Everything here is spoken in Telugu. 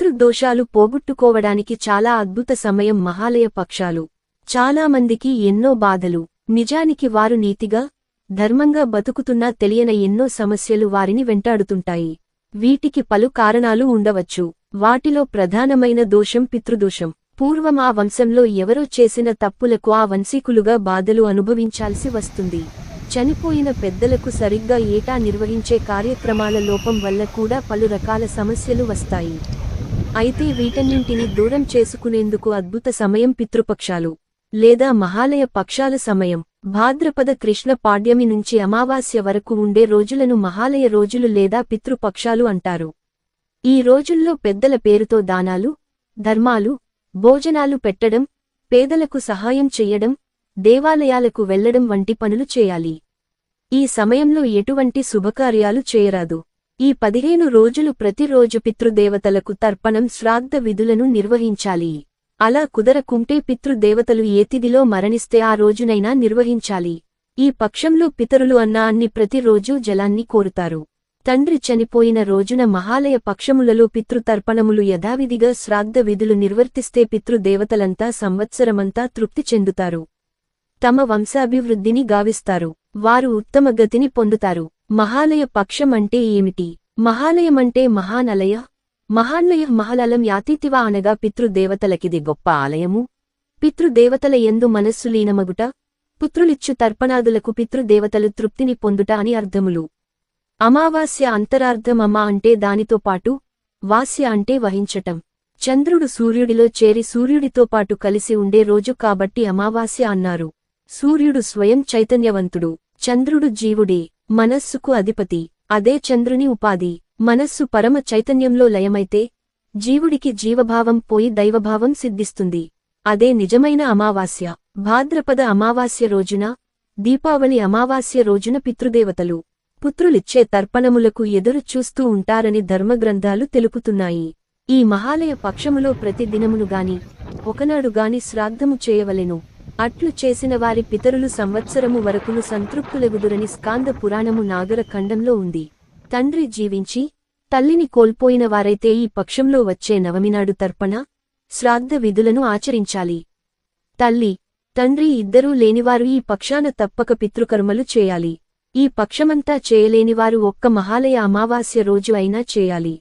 పితృదోషాలు పోగొట్టుకోవడానికి చాలా అద్భుత సమయం మహాలయ పక్షాలు. చాలామందికి ఎన్నో బాధలు. నిజానికి వారు నీతిగా ధర్మంగా బతుకుతున్నా తెలియని ఎన్నో సమస్యలు వారిని వెంటాడుతుంటాయి. వీటికి పలు కారణాలు ఉండవచ్చు. వాటిలో ప్రధానమైన దోషం పితృదోషం. పూర్వం ఆ వంశంలో ఎవరో చేసిన తప్పులకు ఆ వంశీకులుగా బాధలు అనుభవించాల్సి వస్తుంది. చనిపోయిన పెద్దలకు సరిగ్గా ఏటా నిర్వహించే కార్యక్రమాల లోపం వల్ల కూడా పలు రకాల సమస్యలు వస్తాయి. అయితే వీటన్నింటిని దూరం చేసుకునేందుకు అద్భుత సమయం పితృపక్షాలు లేదా మహాలయ పక్షాల సమయం. భాద్రపద కృష్ణ పాడ్యమి నుంచి అమావాస్య వరకు ఉండే రోజులను మహాలయ రోజులు లేదా పితృపక్షాలు అంటారు. ఈ రోజుల్లో పెద్దల పేరుతో దానాలు ధర్మాలు భోజనాలు పెట్టడం పేదలకు సహాయం చెయ్యడం దేవాలయాలకు వెళ్ళడం వంటి పనులు చేయాలి. ఈ సమయంలో ఎటువంటి శుభకార్యాలు చేయరాదు. ఈ పదిహేను రోజులు ప్రతిరోజు పితృదేవతలకు తర్పణం శ్రాద్ధ విధులను నిర్వహించాలి. అలా కుదరకుంటే పితృదేవతలు ఏ తిథిలో మరణిస్తే ఆ రోజునైనా నిర్వహించాలి. ఈ పక్షంలో పితరులు అన్న అన్ని ప్రతిరోజూ జలాన్ని కోరుతారు. తండ్రి చనిపోయిన రోజున మహాలయ పక్షములలో పితృతర్పణములు యథావిధిగా శ్రాద్ధ విధులు నిర్వర్తిస్తే పితృదేవతలంతా సంవత్సరమంతా తృప్తి చెందుతారు. తమ వంశాభివృద్ధిని గావిస్తారు. వారు ఉత్తమ గతిని పొందుతారు. మహాలయ పక్షం అంటే ఏమిటి? మహాలయమంటే మహానలయ? మహాన్లయ మహలలం యాతీతివా అనగా పితృదేవతలకిది గొప్ప ఆలయము. పితృదేవతల ఎందు మనస్సు లీనమగుట పుత్రులిచ్చు తర్పణాదులకు పితృదేవతలు తృప్తిని పొందుట అని అర్థములు. అమావాస్య అంతరార్థం అమా అంటే దానితో పాటు వాస్య అంటే వహించటం. చంద్రుడు సూర్యుడిలో చేరి సూర్యుడితో పాటు కలిసి ఉండే రోజు కాబట్టి అమావాస్య అన్నారు. సూర్యుడు స్వయం చైతన్యవంతుడు. చంద్రుడు జీవుడే. మనస్సుకు అధిపతి అదే చంద్రుని ఉపాధి. మనస్సు పరమ చైతన్యంలో లయమైతే జీవుడికి జీవభావం పోయి దైవభావం సిద్ధిస్తుంది. అదే నిజమైన అమావాస్య. భాద్రపద అమావాస్య రోజున దీపావళి అమావాస్య రోజున పితృదేవతలు పుత్రులిచ్చే తర్పణములకు ఎదురు చూస్తూ ఉంటారని ధర్మగ్రంథాలు తెలుపుతున్నాయి. ఈ మహాలయ పక్షములో ప్రతి దినమునుగాని గాని ఒకనాడు గాని శ్రాద్ధము చేయవలెను. అట్లు చేసిన వారి పితరులు సంవత్సరము వరకును సంతృప్తులెగుదురని స్కాంద పురాణము నాగర ఖండంలో ఉంది. తండ్రి జీవించి తల్లిని కోల్పోయిన వారైతే ఈ పక్షంలో వచ్చే నవమినాడు తర్పణ శ్రాద్ధ విధులను ఆచరించాలి. తల్లి తండ్రి ఇద్దరూ లేనివారు ఈ పక్షాన తప్పక పితృకర్మలు చేయాలి. ఈ పక్షమంతా చేయలేనివారు ఒక్క మహాలయ అమావాస్య రోజు అయినా చేయాలి.